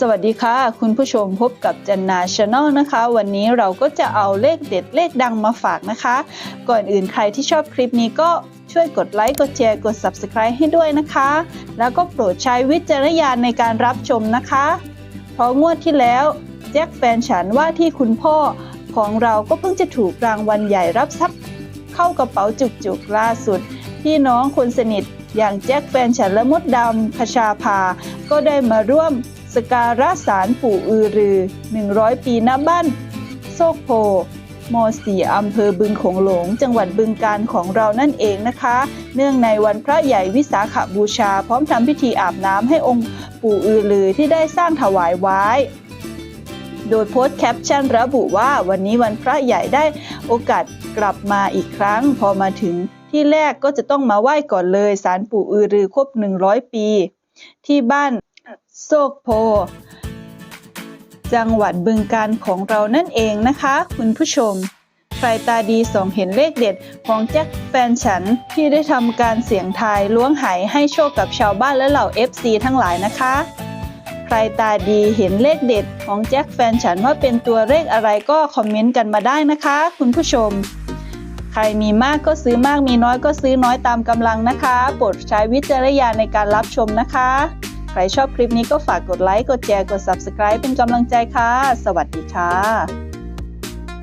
สวัสดีค่ะ คุณผู้ชมพบกับจันนาชาแนลนะคะ วันนี้เราก็จะเอาเลขเด็ดเลขดังมาฝากนะคะ ก่อนอื่นใครที่ชอบคลิปนี้ก็ช่วยกดไลค์กดแชร์กด Subscribe ให้ด้วยนะคะ แล้วก็โปรดใช้วิจารณญาณในการรับชมนะคะเพราะงวดที่แล้วแจ็คแฟนฉันว่าที่คุณพ่อของเราก็เพิ่งจะถูกรางวัลใหญ่รับทรัพย์เข้ากระเป๋าจุกๆล่าสุดพี่น้องคนสนิทอย่างแจ็คแฟนฉันและมดดำคชาภาก็ได้มาร่วม สการะสารปู่อือรือ 100 ปีณบ้านโซกโพมสีอำเภอบึงโขงหลง จังหวัดบึงการของเรานั่นเองนะคะ เนื่องในวันพระใหญ่วิสาขบูชา พร้อมทำพิธีอาบน้ำให้องค์ปู่อือรือที่ได้สร้างถวายไว้ โดยโพสต์แคปชั่นระบุว่าวันนี้วันพระใหญ่ได้โอกาสกลับมาอีกครั้ง พอมาถึงที่แรกก็จะต้องมาไหว้ก่อนเลยสารปู่อือรือครบ 100 ปี ที่บ้าน โซกโพ จังหวัดบึงการของเรานั่นเองนะคะ คุณผู้ชม ใครตาดีส่องเห็นเลขเด็ดของแจ็คแฟนฉันที่ได้ทำการเสี่ยงทายล้วงไหให้โชคกับชาวบ้านและเหล่า FC ทั้งหลายนะคะ ใครตาดีเห็นเลขเด็ดของแจ็คแฟนฉันว่าเป็นตัวเลขอะไรก็คอมเมนต์กันมาได้นะคะ คุณผู้ชมใครมีมากก็ซื้อมากมีน้อยก็ซื้อน้อยตามกำลังนะคะ โปรดใช้วิจารณญาณในการรับชมนะคะ ใครชอบคลิปนี้ก็ฝากกดไลค์ กดแชร์ กด Subscribe เป็นกำลังใจค่ะ สวัสดีค่ะ